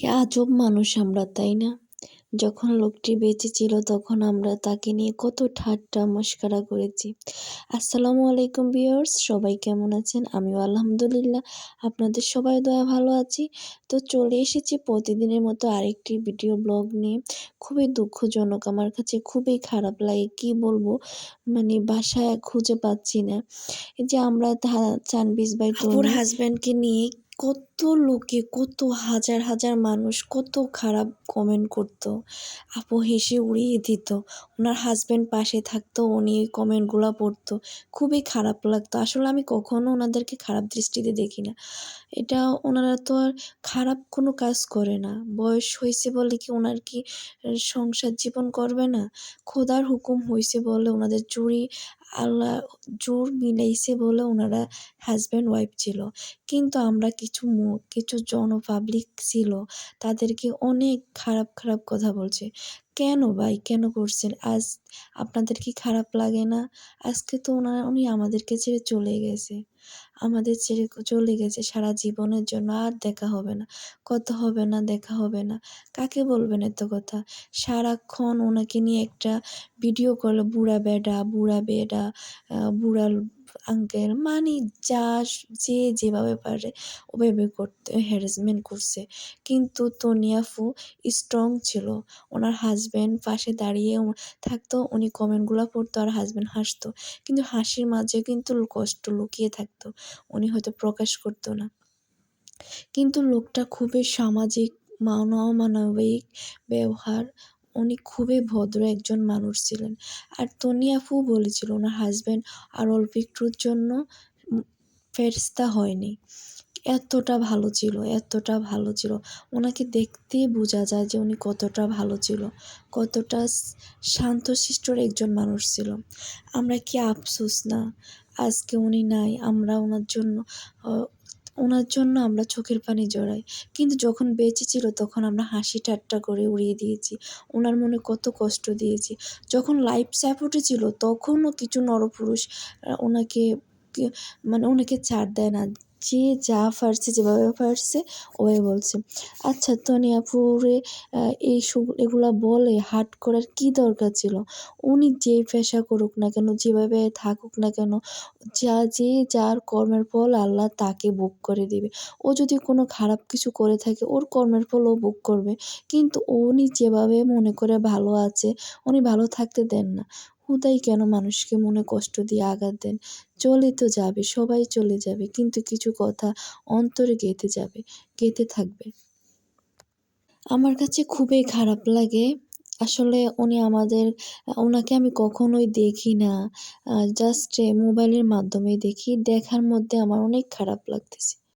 কি আজব মানুষ আমরা তাই না? যখন লোকটি বেঁচে ছিল তখন আমরা তাকে নিয়ে কত ঠাট্টা মস্করা করেছি। আসসালামু আলাইকুম ভিউয়ার্স সবাই কেমন আছেন? আমিও আলহামদুলিল্লাহ আপনাদের সবাই দয়া ভালো আছি। তো চলে এসেছি প্রতিদিনের মতো আরেকটি ভিডিও ব্লগ নিয়ে। খুবই দুঃখজনক আমার কাছে খুবই খারাপ লাগে কি বলব? মানে বাসায় খুঁজে পাচ্ছি না। এই যে আমরা চানবিজ বাই তোর হাজব্যান্ডকে নিয়ে কত লোকে কত হাজার হাজার মানুষ কত খারাপ কমেন্ট করতো। আপু হেসে উড়িয়ে দিত। ওনার হাজব্যান্ড পাশে থাকতো, উনি ওই কমেন্টগুলো পড়তো। খুবই খারাপ লাগতো। আসলে আমি কখনো ওনাদেরকে খারাপ দৃষ্টিতে দেখি না। এটা ওনারা তো আর খারাপ কোনো কাজ করে না। বয়স হয়েছে বলে কি ওনার কি সংসার জীবন করবে না? খোদার হুকুম হয়েছে বলে ওনাদের চুরি, আল্লাহ জোর মিলাইছে বলে ওনারা হাজব্যান্ড ওয়াইফ ছিল। কিন্তু আমরা কিছু কিছু জন পাবলিক ছিল, তাদেরকে অনেক খারাপ খারাপ কথা বলছে। কেন ভাই? কেন করছেন? আজ আপনাদের কি খারাপ লাগে না? আজকে তো ওনারা, উনি আমাদেরকে ছেড়ে চলে গেছে। আমাদের ছেড়ে চলে গেছে সারা জীবনের জন্য, আর দেখা হবে না। কথা হবে না, দেখা হবে না। কাকে বলবেন এত কথা? সারাক্ষণ ওনাকে নিয়ে একটা ভিডিও করল বুড়া বেডা বুড়া বেডা বুড়া আঙ্কেল মানে যা যে যেভাবে পারে ওভাবে করতে হ্যারাসমেন্ট করছে। কিন্তু তনিয়াফু স্ট্রং ছিল। ওনার হাজব্যান্ড পাশে দাঁড়িয়ে থাকতো, উনি কমেন্টগুলো পড়তো আর হাজব্যান্ড হাসতো। কিন্তু হাসির মাঝে কিন্তু কষ্ট লুকিয়ে থাকতো। উনি হয়তো প্রকাশ করতো না। কিন্তু লোকটা খুবই সামাজিক মানবিক ব্যবহার উনি খুবই ভদ্র একজন মানুষ ছিলেন। আর তনিয়াফু বলেছিল ওনার হাজব্যান্ড আর অল্প একটুর জন্য ফেরস্তা হয়নি। এতটা ভালো ছিল, এতটা ভালো ছিল। ওনাকে দেখতেই বোঝা যায় যে উনি কতটা ভালো ছিল, কতটা শান্তশিষ্টর একজন মানুষ ছিল। আমরা কি আফসোস না? আজকে উনি নাই, আমরা ওনার জন্য ওনার জন্য আমরা চোখের পানি জড়াই। কিন্তু যখন বেঁচে ছিল তখন আমরা হাসি ঠাট্টা করে উড়িয়ে দিয়েছি। ওনার মনে কত কষ্ট দিয়েছি। যখন লাইফ সাপোর্টে ছিল তখনও কিছু নরপুরুষ ওনাকে মানে ওনাকে ছাড় দেয় না। যে যা পারছে, যেভাবে পারছে ওভাবে বলছে। আচ্ছা তনি আপুরে এই এগুলা বলে হাট করার কি দরকার ছিল? উনি যে পেশা করুক না কেন, যেভাবে থাকুক না কেন, যা, যে যার কর্মের ফল আল্লাহ তাকে বুক করে দেবে। ও যদি কোনো খারাপ কিছু করে থাকে, ওর কর্মের ফল ও বুক করবে। কিন্তু উনি যেভাবে মনে করে ভালো আছে, উনি ভালো থাকতে দেন না। হুদাই কেন মানুষকে মনে কষ্ট দিয়ে আঘাত দেন? চলে তো যাবে, সবাই চলে যাবে, কিন্তু কিছু কথা অন্তরে গেঁথে যাবে, গেঁথে থাকবে। আমার কাছে খুবই খারাপ লাগে। আসলে উনি আমাদের ওনাকে আমি কখনোই দেখি না। জাস্ট মোবাইলের মাধ্যমে দেখি। দেখার মধ্যে আমার অনেক খারাপ লাগতেছে।